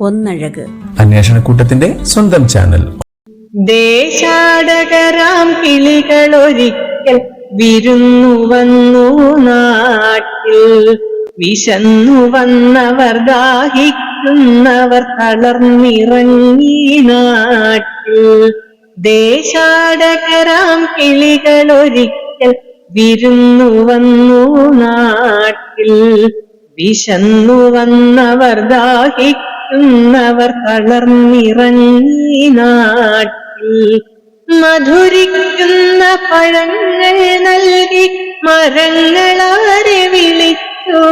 ഒന്നഴക്. അന്വേഷണക്കൂട്ടത്തിന്റെ സ്വന്തം ചാനൽ. ദേശാടകരാം കിളികളൊരിക്കൽ വിരുന്നു വന്നു നാട്ടിൽ. വിശന്നു വന്നവർ ദാഹിക്കുന്നവർ തളർന്നിറങ്ങി നാട്ടിൽ. ദേശാടകരാം കിളികളൊരിക്കൽ വിരുന്നു വന്നു നാട്ടിൽ. വിശന്നു വന്നവർ ദാഹിക്കുന്നവർ കളർന്നിറങ്ങി നാട്ടിൽ. മധുരിക്കുന്ന പഴങ്ങൾ നൽകി മരങ്ങളാരെ വിളിച്ചു.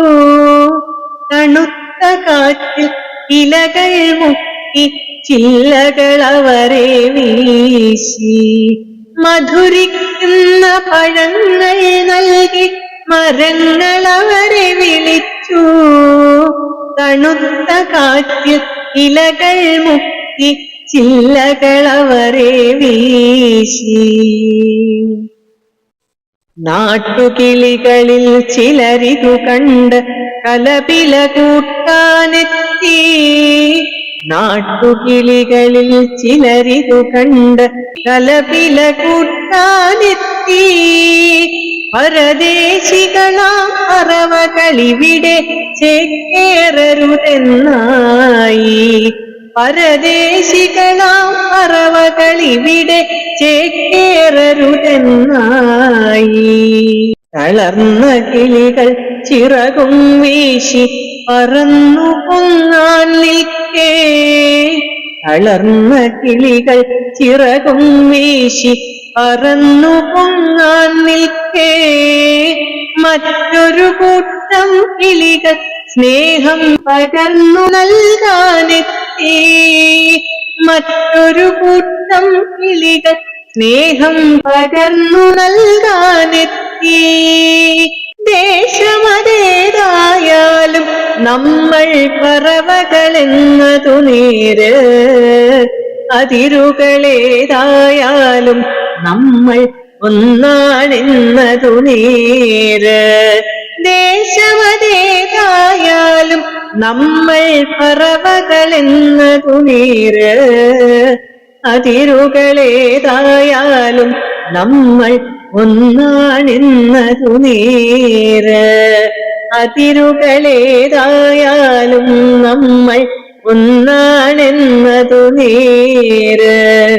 തണുത്ത കാറ്റിൽ ഇലകൾ മുക്കി ചില്ലകൾ അവരെ വീശി. മധുരിക്കുന്ന പഴങ്ങൾ നൽകി തണുത്ത കാറ്റ് ഇലകൾ മുക്കി ചില്ലകളവരെ വീശി. നാട്ടുകിളികളിൽ ചിലരിതു കണ്ട് കലപില കൂട്ടാനെത്തി. നാട്ടുകിളികളിൽ ചിലരിതു കണ്ട് കലപില കൂട്ടാനെത്തി. പരദേശികളാം അറവകളിവിടെ ചേക്കേറരുതെന്നായി. പരദേശികളാം അറവകളിവിടെ ചേക്കേറരുതെന്നായി. തളർന്ന കിളികൾ ചിറകും വീശി പറന്നു പൊങ്ങാൻ നിൽക്കേ. തളർന്ന കിളികൾ ചിറകും വീശി പറന്നു പൊങ്ങാൻ നിൽക്കേ. മറ്റൊരു കൂട്ടം കിളികൾ സ്നേഹം പകർന്നു നൽകാനെത്തി. മറ്റൊരു കൂട്ടം കിളികൾ സ്നേഹം പകർന്നു നൽകാനെത്തി. ദേശമതേതായാലും നമ്മൾ പറവകളെന്നതു നേര്? അതിരുകളേതായാലും നമ്മൾ ഒന്നാണെന്നതു നേര്. ദേശമതേതായാലും നമ്മൾ പറവകളെന്നതു നേര്. അതിരുകളേതായാലും നമ്മൾ ഒന്നാണെന്നതു നേര്. അതിരുകളേതായാലും നമ്മൾ ഒന്നാണെന്നതു നേര്.